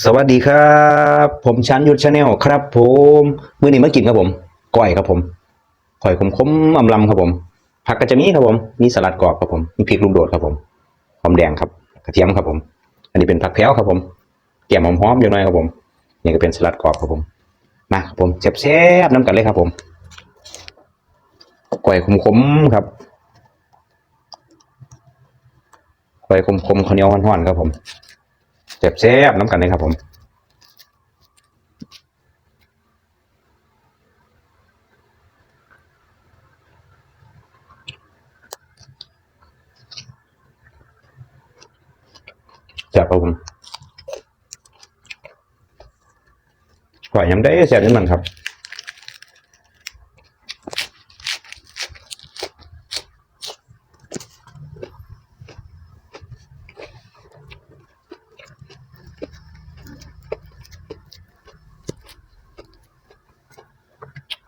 สวัสดีครับ ผมชันยุทธชาแนลครับ ผมมื้อนี้มากินครับผมก้อยครับผมก้อยขมๆอำลำครับผม ผักก็จะมีครับผมมีสลัดกรอบครับผมมีพริกลูกโดดครับผมหอมแดงครับ กระเทียมครับผม อันนี้เป็นผักแพ้วครับผมแกมหอมๆอยู่หน่อยครับผมนี่ก็เป็นสลัดกรอบครับผมมาครับผมแซ่บๆน้ำกันเลยครับผมก้อยขมๆครับก้อยขมๆข้าวเหนียวห่อนๆครับผม แซ่บๆน้ำกันเลยครับผมจับครับผมกว่ายังได้แซ่บนิดหนึ่งครับ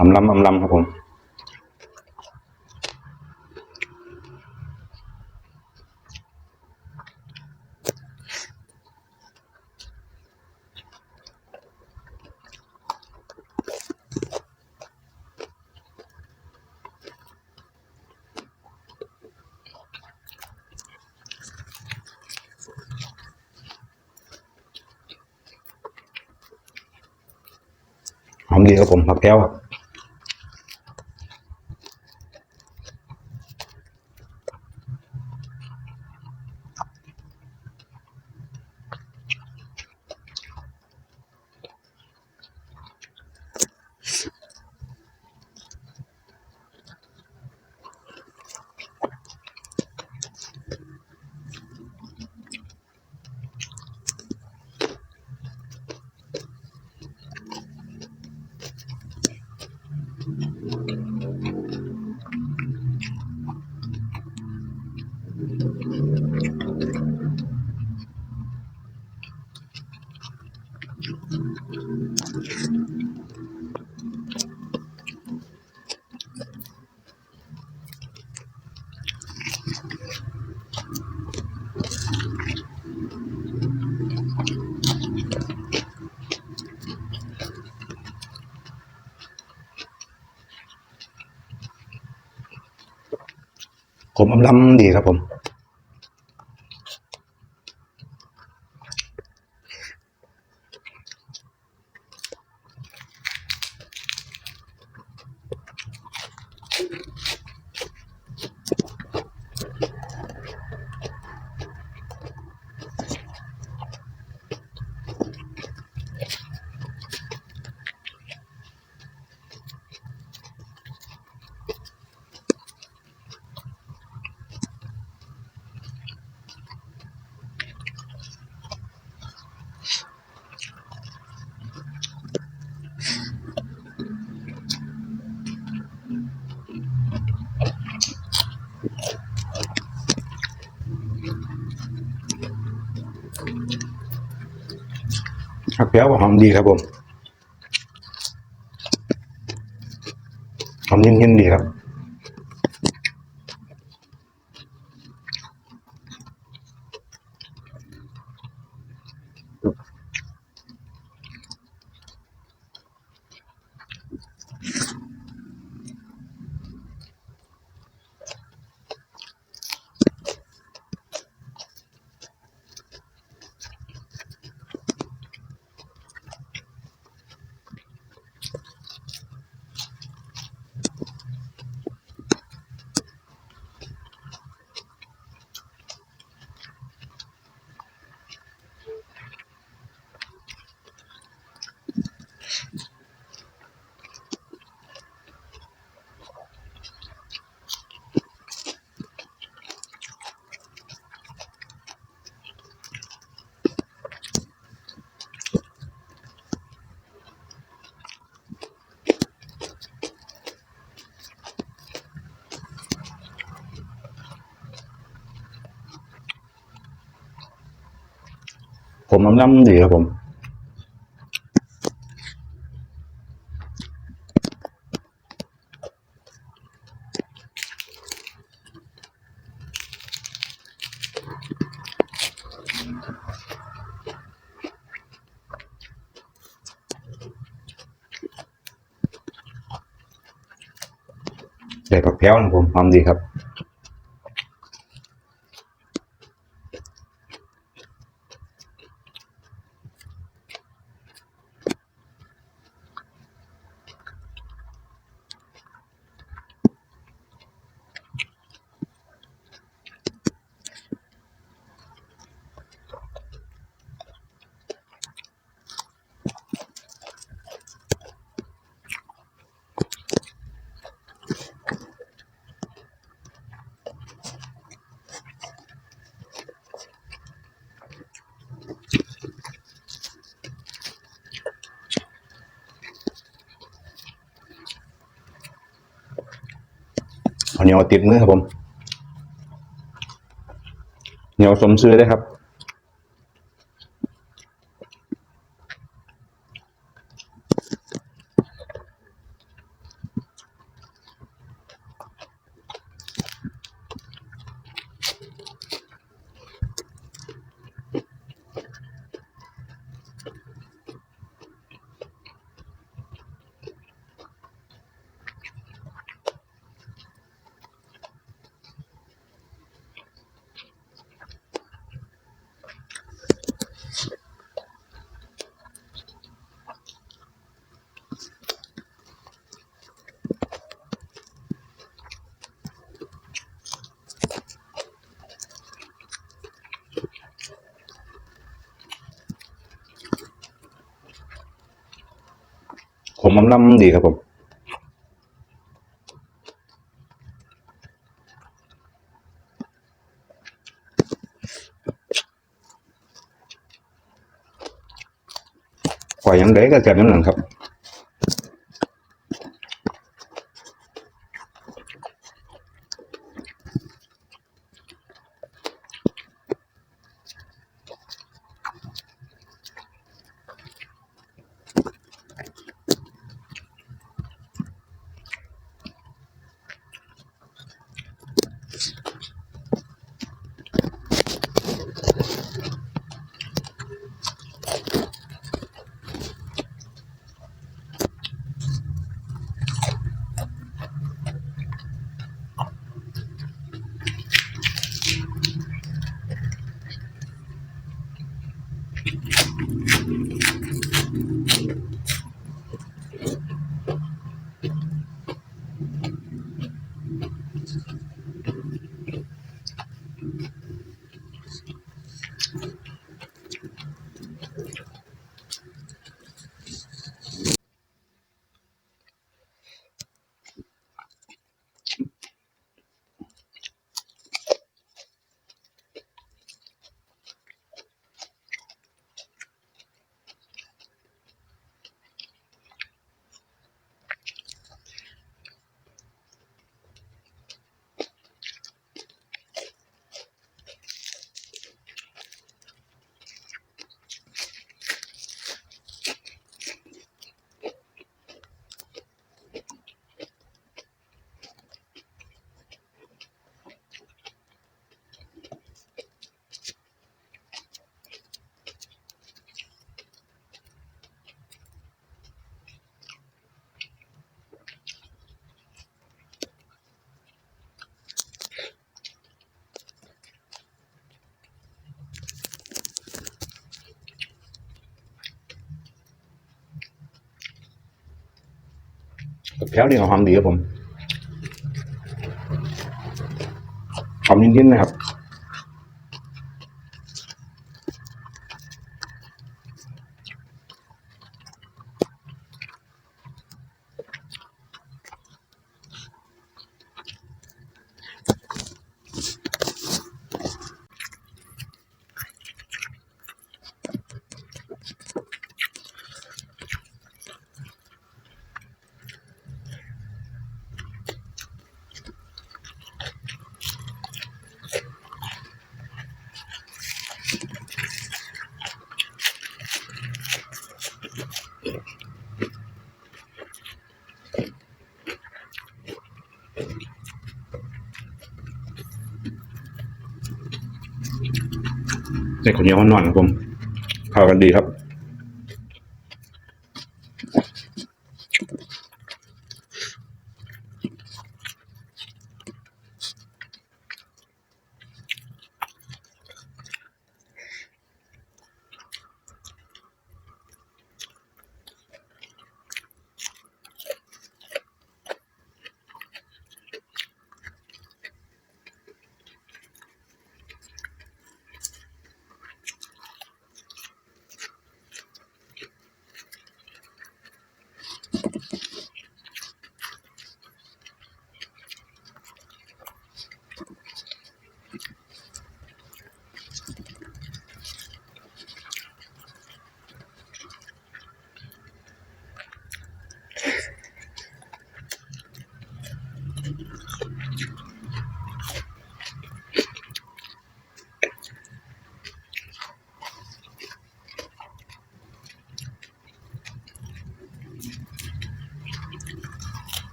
อำลำอำลำครับผมหอมดีครับผมผักแก้วครับ ผมอำลำดีครับผม เปียวหอมดีครับผม หอมเย็นๆดีครับ มน้ำน้ำดีครับผมใส่ผักแพ้วนะผมหอมดีครับ เหนียวติดมือครับผมเหนียวสมซื้อได้ครับ ผมอำลำดีครับผมปล่อยยังไงก็เกิดน้ำหนังครับ แพ้วนี่ก็หอมดีครับผมหอมนิดๆนะครับ ใส่ข้าวเหนียวหน่อยครับผมเข้ากันดีครับ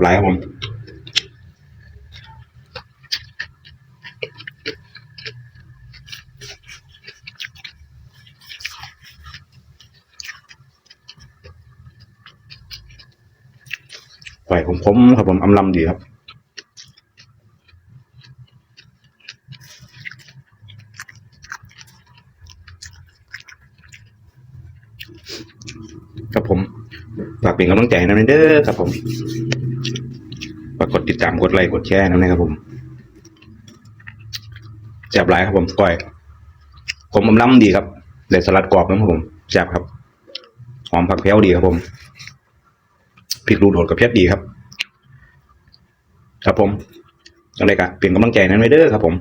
บหลายครับผมไหวผมผมครับผมอำลำดีครับครับผมฝากเป็นกำลังใจให้น้ำเด้อครับผม ฝากกดติดตามกดไลค์กดแชร์น้ำนะครับผมแซ่บหลายครับผมก้อยผมอำลำดีครับเลยสลัดกรอบนะครับผมแซ่บครับ หอมผักแพ้วดีครับผมพริกลูกโดดกับเพียบดีครับ ครับผมอะไรกะเป็นกำลังใจนั้นไว้เด้อครับ ผม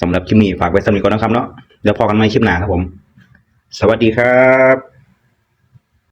สำหรับคลิปนี้ฝากไว้สำหรับก่อนนะครับเนาะเดี๋ยวพอกันใหม่คลิปหน้าครับผม สวัสดีครับ